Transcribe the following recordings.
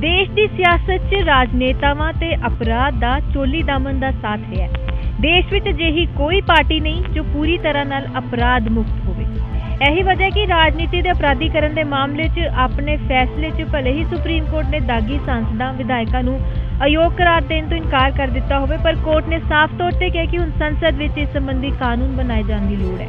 ਦੇਸ਼ ਦੀ ਸਿਆਸਤ 'ਚ ਰਾਜਨੇਤਾਵਾਂ ਤੇ ਅਪਰਾਧ ਦਾ ਚੋਲੀ ਦਾਮਨ ਦਾ ਸਾਥ ਰਿਹਾ ਦੇਸ਼ ਵਿੱਚ ਅਜਿਹੀ ਕੋਈ ਪਾਰਟੀ ਨਹੀਂ ਜੋ ਪੂਰੀ ਤਰ੍ਹਾਂ ਨਾਲ ਅਪਰਾਧ ਮੁਕਤ ਹੋਵੇ। ਇਹੀ ਵਜ੍ਹਾ ਕਿ ਰਾਜਨੀਤੀ ਦੇ ਅਪਰਾਧੀਕਰਨ ਦੇ ਮਾਮਲੇ 'ਚ ਆਪਣੇ ਫੈਸਲੇ 'ਚ ਭਲੇ ਹੀ ਸੁਪਰੀਮ ਕੋਰਟ ਨੇ ਦਾਗੀ ਸਾਂਸਦਾਂ, ਵਿਧਾਇਕਾਂ ਨੂੰ ਅਯੋਗ ਕਰਾਰ ਦੇਣ ਤੋਂ ਇਨਕਾਰ ਕਰ ਦਿੱਤਾ ਹੋਵੇ, ਪਰ ਕੋਰਟ ਨੇ ਸਾਫ਼ ਤੌਰ ਤੇ ਕਿਹਾ ਕਿ ਹੁਣ ਸੰਸਦ ਵਿੱਚ ਇਸ ਸੰਬੰਧੀ ਕਾਨੂੰਨ ਬਣਾਏ ਜਾਣ ਦੀ ਲੋੜ ਹੈ।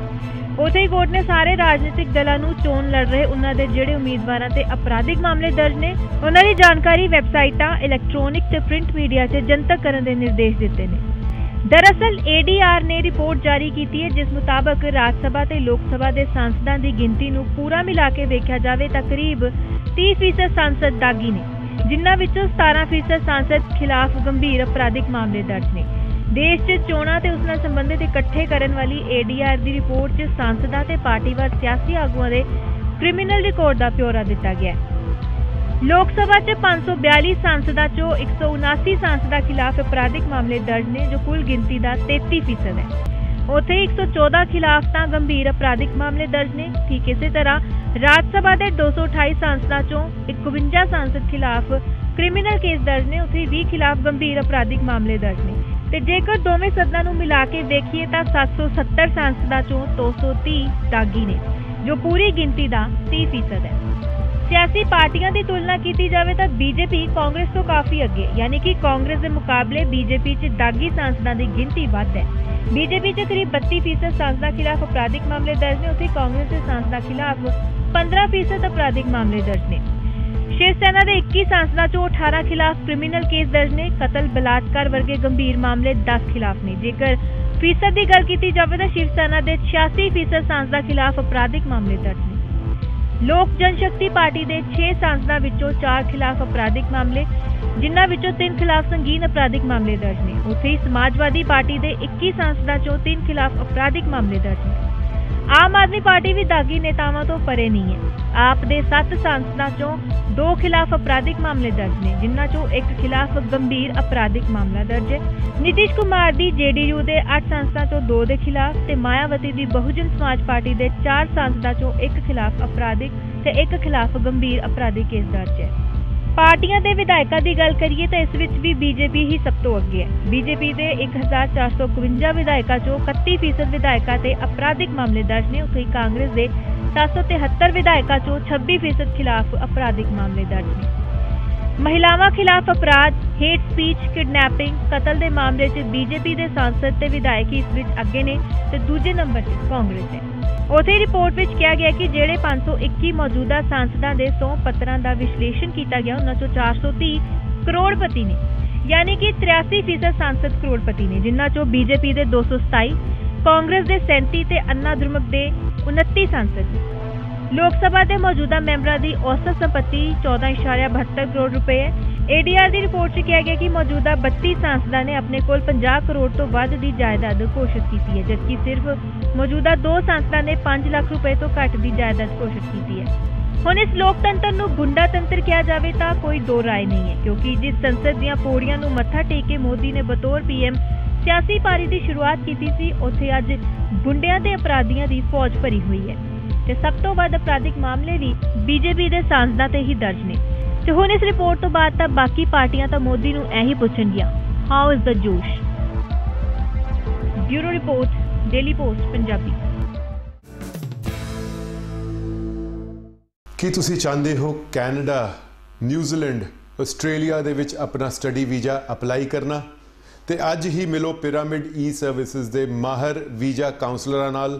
ਉੱਥੇ ਹੀ ਕੋਰਟ ਨੇ ਸਾਰੇ ਰਾਜਨੀਤਿਕ ਦਲਾਂ ਨੂੰ ਚੋਣ ਲੜ ਰਹੇ ਉਹਨਾਂ ਦੇ ਜਿਹੜੇ ਉਮੀਦਵਾਰਾਂ ਤੇ ਅਪਰਾਧਿਕ ਮਾਮਲੇ ਦਰਜ ਨੇ, ਉਹਨਾਂ ਦੀ ਜਾਣਕਾਰੀ ਵੈਬਸਾਈਟਾਂ ਇਲੈਕਟ੍ਰੋਨਿਕ ਤੇ ਪ੍ਰਿੰਟ ਮੀਡੀਆ 'ਚ ਜਨਤਕ ਕਰਨ ਦੇ ਨਿਰਦੇਸ਼ ਦਿੱਤੇ ਨੇ। ਦਰਅਸਲ ਏਡੀਆਰ ਨੇ ਰਿਪੋਰਟ ਜਾਰੀ ਕੀਤੀ ਹੈ, ਜਿਸ ਮੁਤਾਬਕ ਰਾਜ ਸਭਾ ਤੇ ਲੋਕ ਸਭਾ ਦੇ ਸਾਂਸਦਾਂ ਦੀ ਗਿਣਤੀ ਨੂੰ ਪੂਰਾ ਮਿਲਾ ਕੇ ਵੇਖਿਆ ਜਾਵੇ ਤਾਂ ਕਰੀਬ 30% ਸਾਂਸਦ ਦਾਗੀ ਨੇ, ਜਿਨ੍ਹਾਂ ਵਿੱਚੋਂ 17% ਸੰਸਦ ਖਿਲਾਫ ਗੰਭੀਰ ਅਪਰਾਧਿਕ ਮਾਮਲੇ ਦਰਜ ਨੇ। ਦੇਸ਼ 'ਚ ਚੋਣਾਂ ਤੇ ਉਸ ਨਾਲ ਸੰਬੰਧਿਤ ਇਕੱਠੇ ਕਰਨ ਵਾਲੀ ਏਡੀਆਰ ਦੀ ਰਿਪੋਰਟ 'ਚ ਸਾਂਸਦਾਂ ਤੇ ਪਾਰਟੀਵਾਰ ਸਿਆਸੀ ਆਗੂਆਂ ਦੇ ਕ੍ਰਿਮੀਨਲ ਰਿਕਾਰਡ ਦਾ ਬਿਊਰਾ ਦਿੱਤਾ ਗਿਆ ਹੈ। ਲੋਕ ਸਭਾ 'ਚ 542 ਸਾਂਸਦਾਂ 'ਚੋਂ 179 ਸਾਂਸਦਾਂ ਖਿਲਾਫ ਅਪਰਾਧਿਕ ਮਾਮਲੇ ਦਰਜ ਨੇ, ਜੋ ਕੁੱਲ ਗਿਣਤੀ ਦਾ 33% ਹੈ। ਉੱਥੇ 114 ਖਿਲਾਫ ਤਾਂ ਗੰਭੀਰ ਅਪਰਾਧਿਕ ਮਾਮਲੇ ਦਰਜ ਨੇ। ਠੀਕ ਇਸੇ ਤਰ੍ਹਾਂ ਰਾਜ ਸਭਾ ਦੇ 228 ਸਾਂਸਦਾਂ 'ਚੋਂ 51 ਸਾਂਸਦ ਖਿਲਾਫ ਕ੍ਰਿਮੀਨਲ ਕੇਸ ਦਰਜ ਨੇ। ਉੱਥੇ 20 ਖਿਲਾਫ ਗੰਭੀਰ ਅਪਰਾਧਿਕ ਮਾਮਲੇ ਦਰਜ ਨੇ। ਤੇ ਜੇਕਰ ਦੋਵੇਂ ਸਦਨਾਂ ਨੂੰ ਮਿਲਾ ਕੇ ਵੇਖੀਏ ਤਾਂ 770 ਸਾਂਸਦਾਂ 'ਚੋਂ 230 ਦਾਗੀ ਨੇ, ਜੋ ਪੂਰੀ ਗਿਣਤੀ ਦਾ 30% ਹੈ। ਸਿਆਸੀ ਪਾਰਟੀਆਂ ਦੀ ਤੁਲਨਾ ਕੀਤੀ ਜਾਵੇ ਤਾਂ ਬੀਜੇਪੀ ਕਾਂਗਰਸ ਤੋਂ ਕਾਫੀ ਅੱਗੇ, ਯਾਨੀ ਕਿ ਕਾਂਗਰਸ ਦੇ ਮੁਕਾਬਲੇ ਬੀਜੇਪੀ 'ਚ ਦਾਗੀ ਸਾਂਸਦਾਂ ਦੀ ਗਿਣਤੀ ਵੱਧ ਹੈ। ਬੀਜੇਪੀ 'ਚ ਕਰੀਬ 32% ਸੰਸਦਾਂ ਖਿਲਾਫ ਅਪਰਾਧਿਕ ਮਾਮਲੇ ਦਰਜ ਨੇ, ਉੱਥੇ ਕਾਂਗਰਸ ਦੇ ਸਾਂਸਦਾਂ ਖਿਲਾਫ 15% ਅਪਰਾਧਿਕ ਮਾਮਲੇ ਦਰਜ ਨੇ। ਸ਼ਿਵ ਸੈਨਾ ਦੇ 21 ਸਾਂਸਦਾਂ 'ਚੋਂ 18 ਖਿਲਾਫ ਕ੍ਰਿਮੀਨਲ ਕੇਸ ਦਰਜ ਨੇ। ਕਤਲ ਬਲਾਤਕਾਰ ਵਰਗੇ ਗੰਭੀਰ ਮਾਮਲੇ 10 ਖਿਲਾਫ ਨੇ। ਜੇਕਰ ਫੀਸਦ ਦੀ ਗੱਲ ਕੀਤੀ ਜਾਵੇ ਤਾਂ ਸ਼ਿਵ ਸੈਨਾ ਦੇ 86% ਸਾਂਸਦਾਂ ਖਿਲਾਫ ਅਪਰਾਧਿਕ ਮਾਮਲੇ ਦਰਜ ਨੇ। ਲੋਕ ਜਨਸ਼ਕਤੀ ਪਾਰਟੀ ਦੇ 6 ਸਾਂਸਦਾਂ ਵਿੱਚੋਂ 4 ਖਿਲਾਫ ਅਪਰਾਧਿਕ ਮਾਮਲੇ, ਜਿਨ੍ਹਾਂ ਵਿੱਚੋਂ 3 ਖਿਲਾਫ ਸੰਗੀਨ ਅਪਰਾਧਿਕ ਮਾਮਲੇ ਦਰਜ ਨੇ। ਉੱਥੇ ਹੀ ਸਮਾਜਵਾਦੀ ਪਾਰਟੀ ਦੇ 21 ਸਾਂਸਦਾਂ 'ਚੋਂ 3 ਖਿਲਾਫ ਅਪਰਾਧਿਕ ਮਾਮਲੇ ਦਰਜ ਨੇ। ਆਮ ਆਦਮੀ ਪਾਰਟੀ ਵੀ ਦਾਗੀ ਨੇਤਾਵਾਂ ਤੋਂ ਪਰੇ ਨਹੀਂ ਹੈ। ਆਪ ਦੇ 7 ਸਾਂਸਦਾਂ 'ਚੋਂ 2 ਖਿਲਾਫ ਅਪਰਾਧਿਕ ਮਾਮਲੇ ਦਰਜ ਨੇ, ਜਿਨ੍ਹਾਂ 'ਚੋਂ ਇੱਕ ਖਿਲਾਫ ਗੰਭੀਰ ਅਪਰਾਧਿਕ ਮਾਮਲਾ ਦਰਜ ਹੈ। ਨਿਤਿਸ਼ ਕੁਮਾਰ ਦੀ ਜੇਡੀਯੂ ਦੇ 8 ਸੰਸਦਾਂ 'ਚੋਂ ਦੋ ਦੇ ਖਿਲਾਫ ਤੇ ਮਾਇਆਵਤੀ ਦੀ ਬਹੁਜਨ ਸਮਾਜ ਪਾਰਟੀ ਦੇ 4 ਸੰਸਦਾਂ 'ਚੋਂ ਇੱਕ ਖਿਲਾਫ ਅਪਰਾਧਿਕ ਤੇ ਇੱਕ ਖਿਲਾਫ ਗੰਭੀਰ ਅਪਰਾਧਿਕ ਕੇਸ ਦਰਜ ਹੈ। ਪਾਰਟੀਆਂ ਦੇ ਵਿਧਾਇਕਾਂ ਦੀ ਗੱਲ ਕਰੀਏ ਤਾਂ ਇਸ ਵਿੱਚ ਵੀ ਬੀਜੇਪੀ ਹੀ ਸਭ ਤੋਂ ਅੱਗੇ ਹੈ। ਬੀਜੇਪੀ ਦੇ 1451 ਵਿਧਾਇਕਾਂ ਚੋਂ 31% ਵਿਧਾਇਕਾਂ ਤੇ ਅਪਰਾਧਿਕ ਮਾਮਲੇ ਦਰਜ ਨੇ। ਉੱਥੇ ਹੀ ਕਾਂਗਰਸ ਦੇ 773 ਵਿਧਾਇਕਾਂ ਚੋਂ 26% ਖਿਲਾਫ ਅਪਰਾਧਿਕ ਮਾਮਲੇ ਦਰਜ ਨੇ। ਮਹਿਲਾਵਾਂ ਖਿਲਾਫ ਅਪਰਾਧ ਹੇਟ ਸਪੀਚ ਕਿਡਨੈਪਿੰਗ ਕਤਲ ਦੇ ਮਾਮਲੇ 'ਚ ਬੀਜੇਪੀ ਦੇ ਸਾਂਸਦ ਤੇ ਵਿਧਾਇਕ ਇਸ ਵਿੱਚ ਅੱਗੇ ਨੇ ਤੇ ਦੂਜੇ ਨੰਬਰ 'ਤੇ ਕਾਂਗਰਸ ਹੈ ਉਥੇ ਰਿਪੋਰਟ ਵਿੱਚ ਕਿਹਾ ਗਿਆ ਕਿ ਜਿਹੜੇ 521 ਮੌਜੂਦਾ ਸਾਂਸਦਾਂ ਦੇ 100 ਪੱਤਰਾਂ ਦਾ ਵਿਸ਼ਲੇਸ਼ਣ ਕੀਤਾ ਗਿਆ, ਉਹਨਾਂ ਚੋਂ 430 ਕਰੋੜਪਤੀ ਨੇ। ਯਾਨੀ ਕਿ 83% ਸਾਂਸਦ ਕਰੋੜਪਤੀ ਨੇ, ਜਿਨ੍ਹਾਂ ਚੋਂ ਬੀਜੇਪੀ ਦੇ 227 ਕਾਂਗਰਸ ਦੇ 37 ਤੇ ਅੰਨਾ ਦੁਰਮਕ ਦੇ 29 ਸਾਂਸਦ ਨੇ। ਲੋਕ ਸਭਾ ਦੇ ਮੌਜੂਦਾ ਮੈਂਬਰਾਂ ਦੀ ਔਸਤ ਸੰਪਤੀ 14.72 ਕਰੋੜ ਰੁਪਏ। ਹੈ ਏਡੀਆਰ ਦੀ ਰਿਪੋਰਟ 'ਚ ਕਿਹਾ ਗਿਆ ਕਿ ਮੌਜੂਦਾ 32 ਸਾਂਸਦਾਂ ਨੇ ਆਪਣੇ ਕੋਲ 50 ਕਰੋੜ ਤੋਂ ਵੱਧ ਦੀ ਜਾਇਦਾਦ ਘੋਸ਼ਿਤ ਕੀਤੀ ਹੈ, ਜਦਕਿ ਸਿਰਫ ਮੌਜੂਦਾ ਦੋ ਸਾਂਸਦਾਂ ਨੇ 5 ਲੱਖ ਰੁਪਏ ਤੋਂ ਘੱਟ ਦੀ ਜਾਇਦਾਦ ਘੋਸ਼ਿਤ ਕੀਤੀ ਹੈ। ਹੁਣ ਇਸ ਲੋਕਤੰਤਰ ਨੂੰ ਗੁੰਡਾ ਤੰਤਰ ਕਿਹਾ ਜਾਵੇ ਤਾਂ ਕੋਈ ਦੋ ਰਾਏ ਨਹੀਂ ਹੈ, ਕਿਉਂਕਿ ਜਿਸ ਸੰਸਦ ਦੀਆਂ ਪੌੜੀਆਂ ਨੂੰ ਮੱਥਾ ਟੇਕ ਕੇ ਮੋਦੀ ਨੇ ਬਤੌਰ ਪੀਐਮ ਸਿਆਸੀ ਪਾਰੀ ਦੀ ਸ਼ੁਰੂਆਤ ਕੀਤੀ ਸੀ, ਉੱਥੇ ਅੱਜ ਗੁੰਡਿਆਂ ਤੇ ਅਪਰਾਧੀਆਂ ਦੀ ਫੌਜ ਭਰੀ ਹੋਈ ਹੈ। ਤੇ ਸਭ ਤੋਂ ਵੱਧ ਅਪਰਾਧਿਕ ਮਾਮਲੇ ਵੀ ਬੀਜੇਪੀ ਦੇ ਸਾਂਸਦਾਂ ਤੇ ਹੀ ਦਰਜ ਨੇ। ਤੇ ਹੁਣ ਇਸ ਰਿਪੋਰਟ ਤੋਂ ਬਾਅਦ ਤਾਂ ਬਾਕੀ ਪਾਰਟੀਆਂ ਤਾਂ ਮੋਦੀ ਨੂੰ ਇਹੀ ਪੁੱਛਣਗੀਆਂ। How is the josh bureau report Daily Post Punjabi. ਕੀ ਤੁਸੀਂ ਚਾਹੁੰਦੇ ਹੋ ਕੈਨੇਡਾ ਨਿਊਜ਼ੀਲੈਂਡ ਆਸਟ੍ਰੇਲੀਆ ਦੇ ਵਿੱਚ ਆਪਣਾ ਸਟੱਡੀ ਵੀਜ਼ਾ ਅਪਲਾਈ ਕਰਨਾ? ਤੇ ਅੱਜ ਹੀ ਮਿਲੋ ਪਿਰਾਮਿਡ ਈ ਸਰਵਿਸਿਜ਼ ਦੇ ਮਾਹਰ ਵੀਜ਼ਾ ਕਾਉਂਸਲਰਾਂ ਨਾਲ